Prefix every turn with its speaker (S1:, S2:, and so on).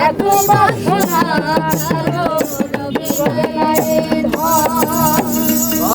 S1: এত বাসনা